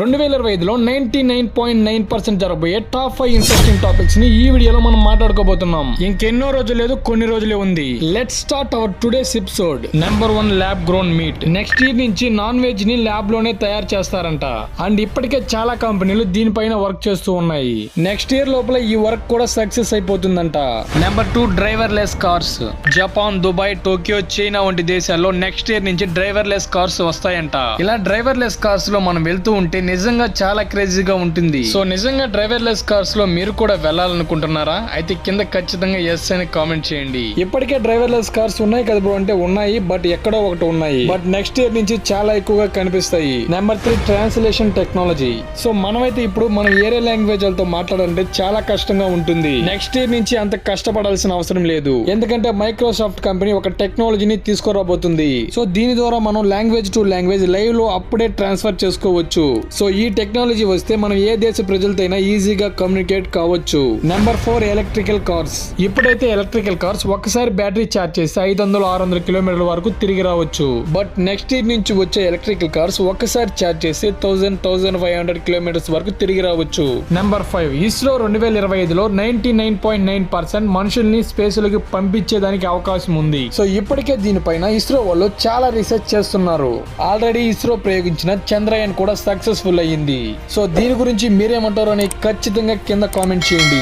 రెండు వేల ఇరవై ఐదులో ninety nine point nine percent జరగబోయే టాప్ ఫైవ్ ఇంట్రెస్టింగ్ టాపిక్స్ని ఈ వీడియోలో మనం మాట్లాడుకోబోతున్నాం. ఇంకెన్నో రోజులు లేదు కొన్ని రోజులే ఉంది. Let start our today's episode number one lab grown meat next year నుంచి నాన్ వెజ్ని ల్యాబ్లోనే తయారు చేస్తారంట. అండ్ ఇప్పటికే చాలా కంపెనీలు దీనిపైన వర్క్ చేస్తూ ఉన్నాయి. నెక్స్ట్ ఇయర్ లోపల ఈ వర్క్ కూడా success అయిపోతుందంట. Number two driverless cars Japan Dubai Tokyo China వంటి దేశాల్లో నెక్స్ట్ ఇయర్ నుంచి డ్రైవర్ లెస్ కార్స్ వస్తాయంట. ఇలా డ్రైవర్ లెస్ కార్స్లో మనం వెళ్తూ ఉంటే నిజంగా చాలా క్రేజీగా ఉంటుంది. సో నిజంగా డ్రైవర్ లెస్ కార్స్లో మీరు కూడా వెళ్ళాలనుకుంటున్నారా? అయితే కింద ఖచ్చితంగా ఎస్ అని కామెంట్ చేయండి. ఇప్పటికే డ్రైవర్ లెస్ కార్స్ ఉన్నాయి కదా బ్రో అంటే ఉన్నాయి బట్ ఎక్కడో ఒకటి ఉన్నాయి. బట్ నెక్స్ట్ ఇయర్ నుంచి చాలా ఎక్కువగా కనిపిస్తాయి. Number three translation technology. So మనమైతే ఇప్పుడు మనం ఏరే లాంగ్వేజ్ వాళ్ళతో మాట్లాడాలంటే చాలా కష్టంగా ఉంటుంది. నెక్స్ట్ ఇయర్ నుంచి అంత కష్టపడాల్సిన అవసరం లేదు. ఎందుకంటే మైక్రోసాఫ్ట్ కంపెనీ ఒక టెక్నాలజీని తీసుకురాబోతుంది. సో దీని ద్వారా మనం లాంగ్వేజ్ టు లాంగ్వేజ్ లైవ్లో అప్పుడే ట్రాన్స్ఫర్ చేసుకోవచ్చు. సో ఈ టెక్నాలజీ వస్తే మనం ఏ దేశ ప్రజలతో అయినా ఈజీగా కమ్యూనికేట్ కావచ్చు. నెంబర్ ఫోర్ ఎలక్ట్రికల్ కార్స్ ఇప్పుడైతే ఎలక్ట్రికల్ కార్స్ ఒకసారి బ్యాటరీ ఛార్జ్ చేస్తే ఐదు వందలు ఆరు వందల కిలోమీటర్ల వరకు తిరిగి రావచ్చు. బట్ నెక్స్ట్ ఇయర్ నుంచి వచ్చే ఎలక్ట్రికల్ కార్స్ ఒకసారి ఛార్జ్ చేస్తే thousand thousand five hundred kilometres వరకు తిరిగి రావచ్చు. నెంబర్ ఫైవ్ ఇస్రో రెండు వేల ఇరవై ఐదులో ninety nine point nine percent మనుషుల్ని స్పేస్లోకి పంపించేదానికి అవకాశం ఉంది. సో ఇప్పటికే దీనిపైన ఇస్రో వాళ్ళు చాలా రీసెర్చ్ చేస్తున్నారు. ఆల్రెడీ ఇస్రో ప్రయోగించిన చంద్రయాన్ కూడా సక్సెస్ సక్సెస్ఫుల్ అయ్యింది. సో దీని గురించి మీరేమంటారు అని ఖచ్చితంగా కింద కామెంట్ చేయండి.